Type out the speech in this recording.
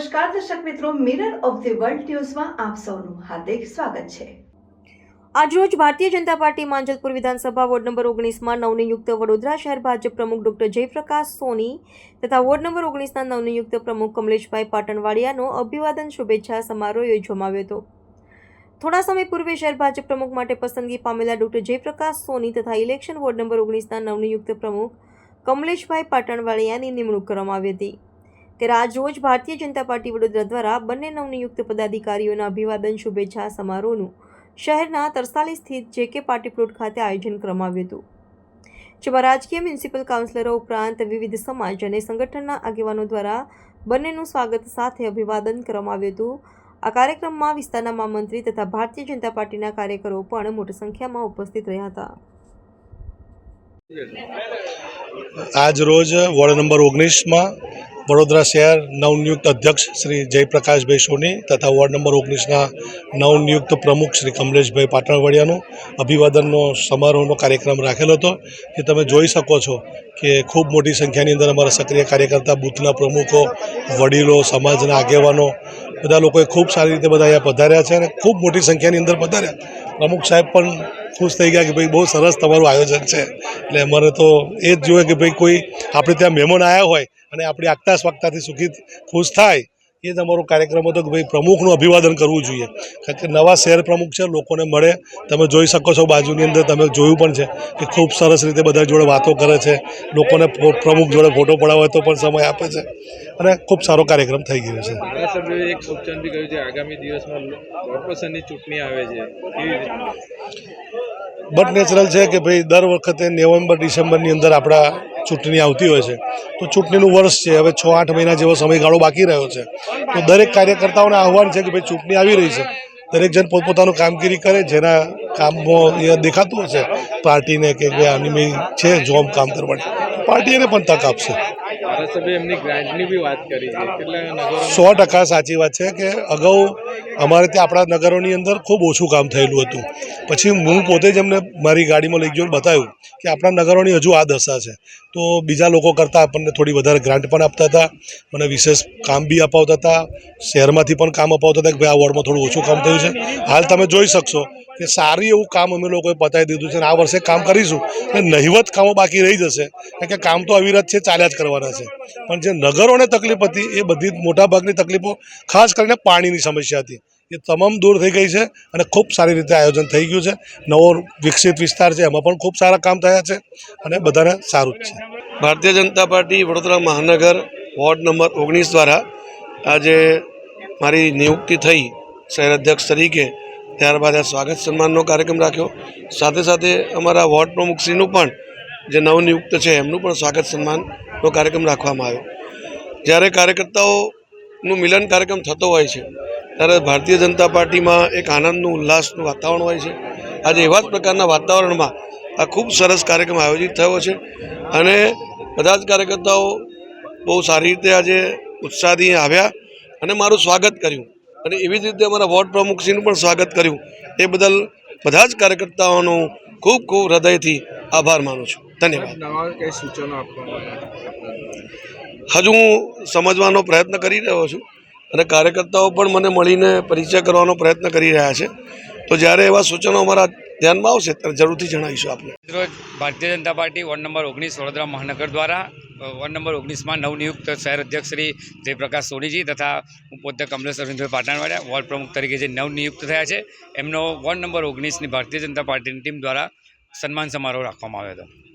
નમસ્કાર, દર્શક મિત્રો મિરર ઓફ ધી વર્લ્ડ ન્યૂઝમાં આપ સૌનું હાર્દિક સ્વાગત છે. આજરોજ ભારતીય જનતા પાર્ટી માંજલપુર વિધાનસભા વોર્ડ નંબર ઓગણીસમાં નવનિયુક્ત વડોદરા શહેર ભાજપ પ્રમુખ ડોક્ટર જયપ્રકાશ સોની તથા વોર્ડ નંબર ઓગણીસના નવનિયુક્ત પ્રમુખ કમલેશભાઈ પાટણવાડિયાનો અભિવાદન, શુભેચ્છા સમારોહ યોજવામાં આવ્યો હતો. થોડા સમય પૂર્વે શહેર ભાજપ પ્રમુખ માટે પસંદગી પામેલા ડોક્ટર જયપ્રકાશ સોની તથા ઇલેક્શન વોર્ડ નંબર ઓગણીસના નવનિયુક્ત પ્રમુખ કમલેશભાઈ પાટણવાડિયાની નિમણૂક કરવામાં આવી હતી. ત્યારે આજરોજ ભારતીય જનતા પાર્ટી વડોદરા દ્વારા બંને નવનિયુક્ત પદાધિકારીઓના અભિવાદન, શુભેચ્છા સમારોહનું શહેરના તરસાલી સ્થિત જે કે પાર્ટી પ્લોટ ખાતે આયોજન કરવામાં આવ્યું હતું. જેમાં રાજકીય મ્યુનિસિપલ કાઉન્સિલરો ઉપરાંત વિવિધ સમાજ અને સંગઠનના આગેવાનો દ્વારા બંનેનું સ્વાગત સાથે અભિવાદન કરવામાં આવ્યું હતું. આ કાર્યક્રમમાં વિસ્તારના મહામંત્રી તથા ભારતીય જનતા પાર્ટીના કાર્યકરો પણ મોટી સંખ્યામાં ઉપસ્થિત રહ્યા હતા. આજ રોજ વોર્ડ નંબર ઓગણીસમાં વડોદરા શહેર નવનિયુક્ત અધ્યક્ષ શ્રી જયપ્રકાશભાઈ સોની તથા વોર્ડ નંબર ઓગણીસના નવનિયુક્ત પ્રમુખ શ્રી કમલેશભાઈ પાટણવાડિયાનું અભિવાદનનો સમારોહનો કાર્યક્રમ રાખેલો હતો. કે તમે જોઈ શકો છો કે ખૂબ મોટી સંખ્યાની અંદર અમારા સક્રિય કાર્યકર્તા, બૂથના પ્રમુખો, વડીલો, સમાજના આગેવાનો બધા લોકોએ ખૂબ સારી રીતે બધા અહીંયા પધાર્યા છે અને ખૂબ મોટી સંખ્યાની અંદર પધાર્યા. પ્રમુખ સાહેબ પણ ખુશ થઈ ગયા કે ભાઈ બહુ સરસ તમારું આયોજન છે. એટલે અમારે તો એ જ જોઈએ કે ભાઈ કોઈ આપણે ત્યાં મહેમાન આવ્યા હોય અને આપણી આગતા સ્વાગતાથી સુખી, ખુશ થાય એ જ અમારો કાર્યક્રમ હતો કે ભાઈ પ્રમુખનું અભિવાદન કરવું જોઈએ. કારણ કે નવા શહેર પ્રમુખ છે, લોકોને મળે. તમે જોઈ શકો છો બાજુની અંદર, તમે જોયું પણ છે કે ખૂબ સરસ રીતે બધા જોડે વાતો કરે છે. લોકોને પ્રમુખ જોડે ફોટો પડાવે તો પણ સમય આપે છે. અને ખૂબ સારો કાર્યક્રમ થઈ ગયો છે. આગામી દિવસમાં ચૂંટણી આવે છે. બટ નેચરલ છે કે ભાઈ દર વખતે નવેમ્બર, ડિસેમ્બરની અંદર આપણા ચૂંટણી આવતી હોય છે. તો ચૂંટણીનું વર્ષ છે. હવે છ, આઠ મહિના જેવો સમયગાળો બાકી રહ્યો છે. તો દરેક કાર્યકર્તાઓને આહવાન છે કે ભાઈ ચૂંટણી આવી રહી છે. દરેક જણ પોતપોતાનું કામગીરી કરે, જેના કામમાં દેખાતું હશે પાર્ટીને કે ભાઈ આની છે જોબ કામ કરવાની પાર્ટી એને પણ તક આપશે. સો ટકા સાચી વાત છે કે અગાઉ અમારે ત્યાં આપણા નગરોની અંદર ખૂબ ઓછું કામ થયેલું હતું. પછી હું પોતે જ એમને મારી ગાડીમાં લઈ ગયો બતાવ્યું કે આપણા નગરોની હજુ આ દશા છે. તો બીજા લોકો કરતાં આપણને થોડી વધારે ગ્રાન્ટ પણ આપતા હતા મને વિશેષ કામ બી અપાવતા હતા. શહેરમાંથી પણ કામ અપાવતા હતા કે ભાઈ આ વોર્ડમાં થોડું ઓછું કામ થયું છે. હાલ તમે જોઈ શકશો કે સારું એવું કામ અમે લોકોએ પતાવી દીધું છે આ વર્ષે કામ કરીશું. અને નહિવત કામો બાકી રહી જશે. કારણ કે કામ તો અવિરત છે, ચાલ્યા જ કરવાના છે. પણ જે નગરોને તકલીફ હતી, એ બધી મોટાભાગની તકલીફો, ખાસ કરીને પાણીની સમસ્યા હતી. એ તમામ દૂર થઈ ગઈ છે અને ખૂબ સારી રીતે આયોજન થઈ ગયું છે. નવો વિકસિત વિસ્તાર છે, એમાં પણ ખૂબ સારા કામ થયા છે અને બધાને સારું જ છે. ભારતીય જનતા પાર્ટી વડોદરા મહાનગર વોર્ડ નંબર ઓગણીસ દ્વારા આજે મારી નિયુક્તિ થઈ, શહેર અધ્યક્ષ તરીકે. ત્યારબાદ આ સ્વાગત સન્માનનો કાર્યક્રમ રાખ્યો. સાથે સાથે અમારા વોર્ડ પ્રમુખશ્રીનું પણ જે નવનિયુક્ત છે, એમનું પણ સ્વાગત સન્માનનો કાર્યક્રમ રાખવામાં આવ્યો. જ્યારે કાર્યકર્તાઓનું મિલન કાર્યક્રમ થતો હોય છે, ત્યારે ભારતીય જનતા પાર્ટીમાં એક આનંદનું, ઉલ્લાસનું વાતાવરણ હોય છે. આજે એવા જ પ્રકારના વાતાવરણમાં આ ખૂબ સરસ કાર્યક્રમ આયોજિત થયો છે અને બધા જ કાર્યકર્તાઓ બહુ સારી રીતે આજે ઉત્સાહથી આવ્યા અને મારું સ્વાગત કર્યું. અને એવી જ રીતે અમારા વોર્ડ પ્રમુખશ્રીનું પણ સ્વાગત કર્યું. એ બદલ બધા જ કાર્યકર્તાઓનો ખૂબ ખૂબ હૃદયથી આભાર માનું છું. ધન્યવાદ. સૂચનો હજુ હું સમજવાનો પ્રયત્ન કરી રહ્યો છું અને કાર્યકર્તાઓ પણ મને મળીને પરિચય કરવાનો પ્રયત્ન કરી રહ્યા છે. તો જ્યારે એવા સૂચનો અમારા ધ્યાનમાં આવશે ત્યારે જરૂરથી જણાવીશું આપણે Bharatiya Janata party ward number ઓગણીસ વડોદરા મહાનગર દ્વારા વોર્ડ નંબર ઓગણીસમાં નવનિયુક્ત શહેર અધ્યક્ષ શ્રી જયપ્રકાશ સોનીજી તથા હું પોતે કમલેશ અરવિંદભાઈ પાટણવાડિયા વોર્ડ પ્રમુખ તરીકે જે નવનિયુક્ત થયા છે, એમનો વોર્ડ નંબર ઓગણીસની ભારતીય જનતા પાર્ટીની ટીમ દ્વારા સન્માન સમારોહ રાખવામાં આવ્યો હતો.